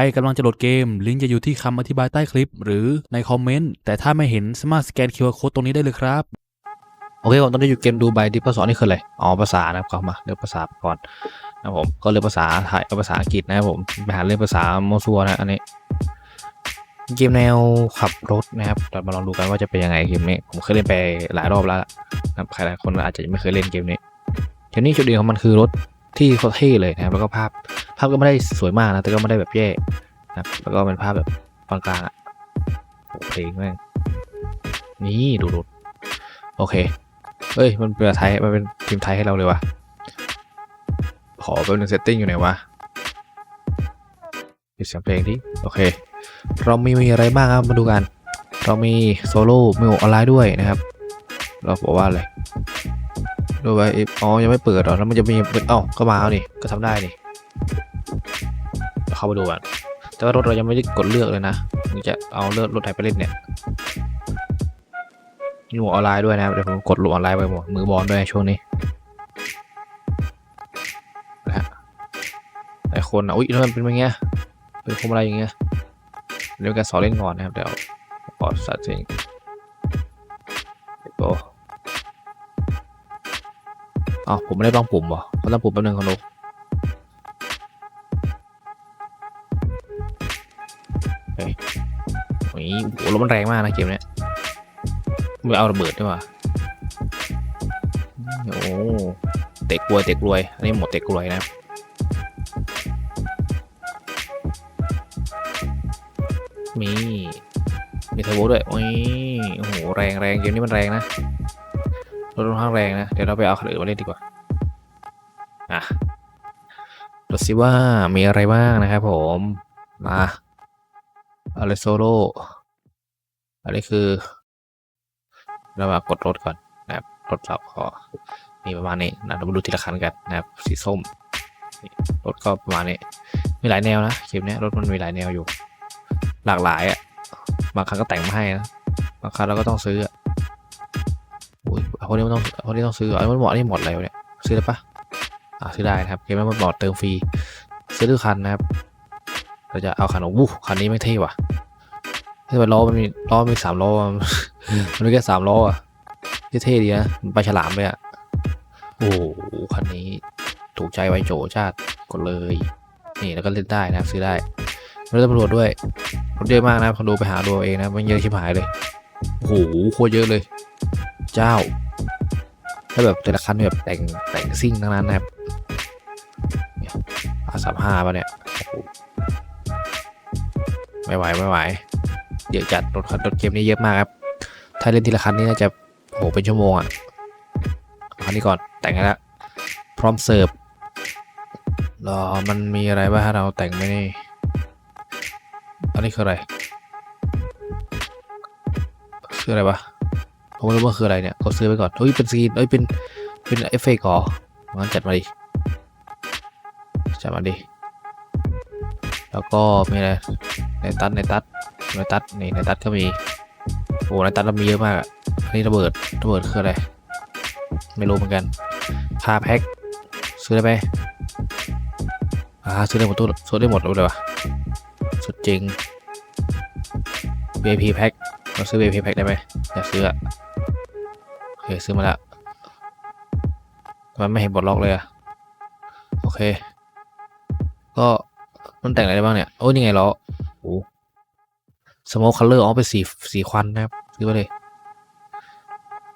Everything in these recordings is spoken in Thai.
ใครกำลังจะโหลดเกม ลิงก์จะอยู่ที่คำอธิบายใต้คลิป หรือในคอมเมนต์ แต่ถ้าไม่เห็นสามารถสแกน QR Code ตรงนี้ได้เลยครับ โอเคผมตอนนี้อยู่เกมดูใบดิภาษานี่คืออะไร อ๋อภาษานะครับเข้ามาเลือกภาษาก่อนนะผมก็เลือกภาษาไทยภาษาอังกฤษนะครับผมไปหาเลือกภาษาโมซัวนะอันนี้เกมแนวขับรถนะครับเรามาลองดูกันว่าจะเป็นยังไงเกมนี้ ผมเคยเล่นไปหลายรอบแล้วนะครับใครหลายคนอาจจะไม่เคยเล่นเกมนี้เกมนี้จุดเด่นของมันคือรถ ที่เขาเท่เลยนะครับแล้วก็ภาพภาพก็ไม่ได้สวยมากนะ แต่ก็ไม่ได้แบบแย่นะแล้วก็เป็นภาพแบบกลางๆอะเพลงแม่งนี่ดูรถโอเคเอ้ยมันเป็นไทยมันเป็นทีมไทยให้เราเลยวะขอเป็นหนึ่งเซตติ้งอยู่ไหนวะปิดเสียงเพลงที่โอเค เรามีมีอะไรบ้างครับมาดูกัน เรามีโซโล่มีออนไลน์ด้วยนะครับ เราบอกว่าอะไร ดูไปอ๋อ ยังไม่เปิดหรอ แล้วมันจะมีเปิดอ้าก็มาเอานี่ ก็ทำได้นี่ เข้าไปดูกันแต่ว่ารถเรายังไม่ได้กดเลือกเลยนะนี่จะเอาเลือกรถไหนไปเล่นเนี่ยมีหมวกออนไลน์ด้วยนะ เดี๋ยวผมกดหลวออนไลน์ไปหมดมือบอลด้วยช่วงนี้นะฮะหลายคนอะอุ้ยแล้วมันเป็นย่างเงี้ยเป็นพวงมาลัยอย่างเงี้ยเรื่องการสอนเล่นก่อนนะครับเดี๋ยวขอสัตว์จริงเดี๋ ยวก็อ้าวผมไม่ได้ต้องปุ่มเหรอเขาต้องปุ่มแป๊บนึงเขาลกเฮ้ยโอ้ยโหรถมันแรงมากนะเกมเนี้ยไม่เอาระเบิดด้วยวะโอ้เตะกลวยเตะกลวย อันนี้หมดเตะกลวยนะมีมีเทอร์โบด้วย โอ้ยโอ้โห แรงแรงเกมนี้มันแรงนะ รถค่อนข้างแรงนะ เดี๋ยวเราไปเอาคันอื่นมาเล่นดีกว่า อะดูสิว่ามีอะไรบ้างนะครับผม มาอะไรโซโล่อันนี้คือ เรามากดรถก่อนนะครับ รถเราก็มีประมาณนี้นะเรามาดูทีละคันกันนะครับ สีส้ม รถก็ประมาณนี้ มีหลายแนวนะคลิปนี้ยรถมันมีหลายแนวอยู่ หลากหลายอะ่ะ บางครั้งก็แต่งมาให้นะ บางครั้งเราก็ต้องซื้อ อะอุ้ยคนนี้ไม่ต้องคนนี้ต้องซื้อไอ้มันหมดนี่หมดแล้วเนี่ยซื้อได้ปะอ่าซื้อได้นะครับเกมนี้มันบอดเติมฟรีซื้อทุกคันนะครับเราจะเอาคันของวู้คันนี้ไม่เท่ว่ะถ้าเป็นล้อมันมีล้อมีสามล้อมันมีแค่สามล้ออะเท่ดีนะมันไปฉลามไปอะโอ้โหคันนี้ถูกใจไวโจชาติกดเลย นี่แล้วก็เล่นได้นะครับซื้อได้ไม่ต้องตำรวจด้วยรถเยอะมากนะคนดูไปหาดูเอาเองนะมันเยอะชิบหายเลยโอ้โหโคตรเยอะเลย เจ้าแล้วแบบแต่ละคันแบบแต่งแต่งซิ่งทั้งนั้นนะครับอาสามห้าป่ะเนี่ย ไม่ไหวไม่ไหวเยอะจัดรถคันรถเกมนี้เยอะมากครับ ถ้าเล่นทีละคันนี่น่าจะโหเป็นชั่วโมงอะคันนี้ก่อนแต่งแล้วพร้อมเสิร์ฟรอมันมีอะไรบ้างเราแต่งไหมนี่อันนี้คืออะไร คืออะไรวะ ผมไม่รู้ว่าคืออะไรเนี่ยกดซื้อไปก่อนเฮ้ยเป็นซีนเฮ้ยเป็นเป็นเอฟเฟกต์หรองั้นจัดมาดิจัดมาดิแล้วก็มีอะไรในตัดในตัดในตัดนี่ในตัดก็มีโอ้ในตัดเรามีเยอะมากอะอันนี้ระเบิดระเบิดคืออะไรไม่รู้เหมือนกันพาแพ็คซื้อได้ไหมอ่าซื้อได้หมดตัวซื้อได้หมดเลยวะสุดจริง VIP แพ็คเราซื้อ VIP แพ็คได้ไหมอยากซื้ออะ คซื้อมาแล้วทำไมไม่เห็นบทล็อกเลยอะโอเค ก็มันแต่งอะไรได้บ้างเนี่ย โอ้นี่ไงล้อโอ้สโมคคัลเลอร์อ๋อเป็นสีสีควันนะครับซื้อไปเลย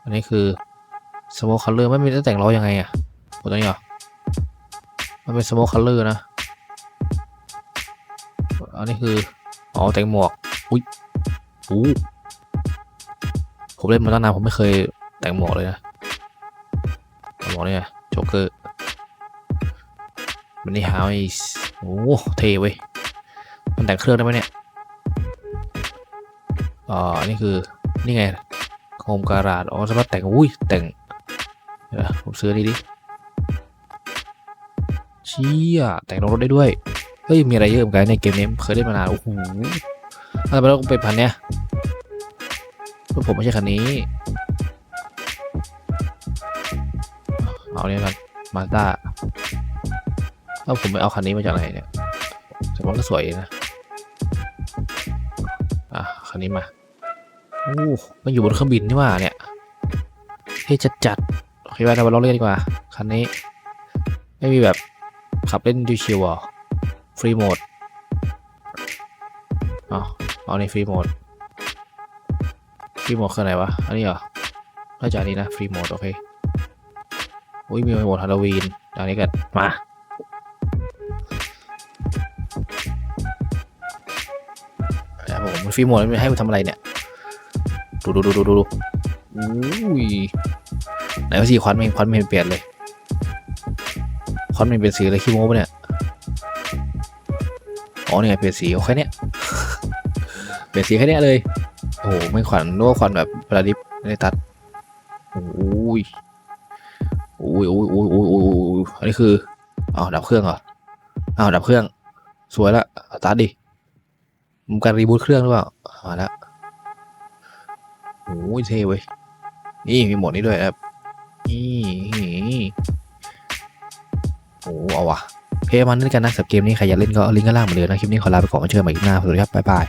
อันนี้คือสโมคคัลเลอร์ไม่มีแต่งล้อยังไงอะโอ้ตัวนี้เหรอ มันเป็นสโมคคัลเลอร์นะ อันนี้คือ อ๋อแต่งหมวก อุ้ยอู้ผมเล่นมาตั้งนานผมไม่เคย แต่งหมวกเลยนะหมวกเนี่ยโจ๊กเกอร์มันนี่ฮาไอ้โอ้เท่เว้ยมันแต่งเครื่องได้ไหมเนี่ยอ่าอันนี้คือนี่ไงโคมการาดอ๋อสามารถแต่งอุ้ยแต่งเดี๋ยวผมซื้อนนี้ดิเชี่ยแต่งรถได้ด้วยเฮ้ยมีอะไรเยอะเหมือนกันในเกมนี้เคยเล่นมานานโอ้โหทำไมต้องเป็นพันเนี้ยรถผมไม่ใช่คันนี้ เอาเนี่ยกันมาสด้าเอาผมไปเอาคันนี้มาจากไหนเนี่ยแต่มันก็สวยดีนะคันนี้มาโอ้มันอยู่บนเครื่องบินนี่ว่าเนี่ยเท่จัดจัดๆโอเคไปเรามาลองเล่นดีกว่า คันนี้ ไม่มีแบบขับเล่นชิวอะฟรีโหมดอ๋อเอาในฟรีโหมดฟรีโหมดคืออะไรวะ อันนี้เหรอน่าจะอันนี้นะ ฟรีโหมด โอเค อุ้ยมีโหมดฮาโลวีนอันนี้กันมาผมมันฟรีโหมดมันให้ผมทำอะไรเนี่ย ดูดูดูดูดูดูอุ้ยไหนว่าสีควันไม่ควันไม่เปลี่ยนเลยคอนไมันเป็นสีอะไรขี้โม้ปะเนี่ยอ๋อเนี่ยเปลี่ยนสีเอาแค่เนี้ยเปลี่ยนสีแค่เนี้ยเลย โอ้โหไม่ขวัญนึกว่าขวัญแบบประดิบไม่ได้ตัดโอ้ย อ้ยโอ้ยโอ้ยโอ้ยโอ้ยโอ้ยอันนี้คืออ้าวดับเครื่องเหรออ้าวดับเครื่อง สวยละเอาตัดดิมันการรีบูตเครื่องหรือเปล่ามาล้วโอ้ยเท่เว้ยนี่มีโหมดนี้ด้วยครับนี่โอ้เอาว่ะโอเคมาเล่นกันนะสำหรับเกมนี้ใครอยากเล่นก็ลิงก์ข้างล่างเหมือนเดิมนะคลิปนี้ขอลาไปก่อนมาเจอกันใหม่คลิปหน้าสวัสดีครับบ๊ายบาย